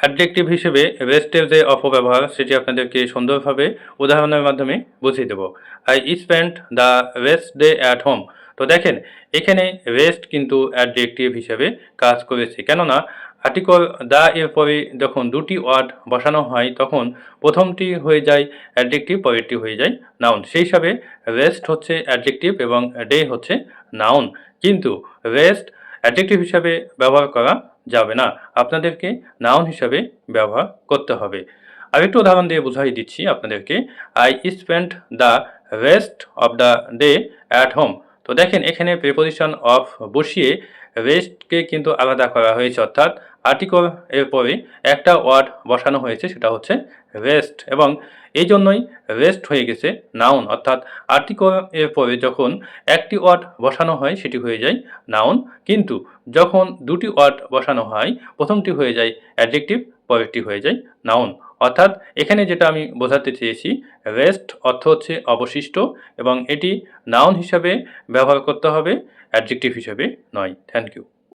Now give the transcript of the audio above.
Adjective হিসেবে রেস্টের যে অপব্যবহার, সেটি আপনাদেরকে সুন্দরভাবে উদাহরণের মাধ্যমে বুঝিয়ে দেবো। I spend the rest day at home তো দেখেন, এখানে রেস্ট কিন্তু অ্যাডজেক্টিভ হিসেবে কাজ করেছে। কেননা আর্টিকল দা এর পরে যখন দুটি ওয়ার্ড বসানো হয়, তখন প্রথমটি হয়ে যায় অ্যাডজেক্টিভ পরেরটি হয়ে যায় নাউন সেই হিসাবে রেস্ট হচ্ছে অ্যাডজেক্টিভ এবং ডে হচ্ছে নাউন কিন্তু রেস্ট অ্যাডজেক্টিভ হিসাবে ব্যবহার করা যাবে না। আপনাদেরকে নাউন হিসাবে ব্যবহার করতে হবে। আরেকটু উদাহরণ দিয়ে বোঝাই দিচ্ছি আপনাদেরকে। I spend the rest of the day at home তো দেখেন এখানে প্রিপোজিশন অফ বসিয়ে রেস্টকে কিন্তু আলাদা করা হয়েছে, অর্থাৎ আর্টিকল এর পরে একটা ওয়ার্ড বসানো হয়েছে, সেটা হচ্ছে রেস্ট এবং এই জন্যই রেস্ট হয়ে গেছে নাউন অর্থাৎ আর্টিকল এর পরে যখন একটি ওয়ার্ড বসানো হয়, সেটি হয়ে যায় নাউন কিন্তু যখন দুটি ওয়ার্ড বসানো হয়, প্রথমটি হয়ে যায় অ্যাডজেক্টিভ পরেরটি হয়ে যায় নাউন অর্থাৎ এখানে যেটা আমি বোঝাতে চেয়েছি রেস্ট অর্থ হচ্ছে অবশিষ্ট এবং এটি নাউন হিসাবে ব্যবহার করতে হবে অ্যাডজেক্টিভ হিসাবে নয়। Thank you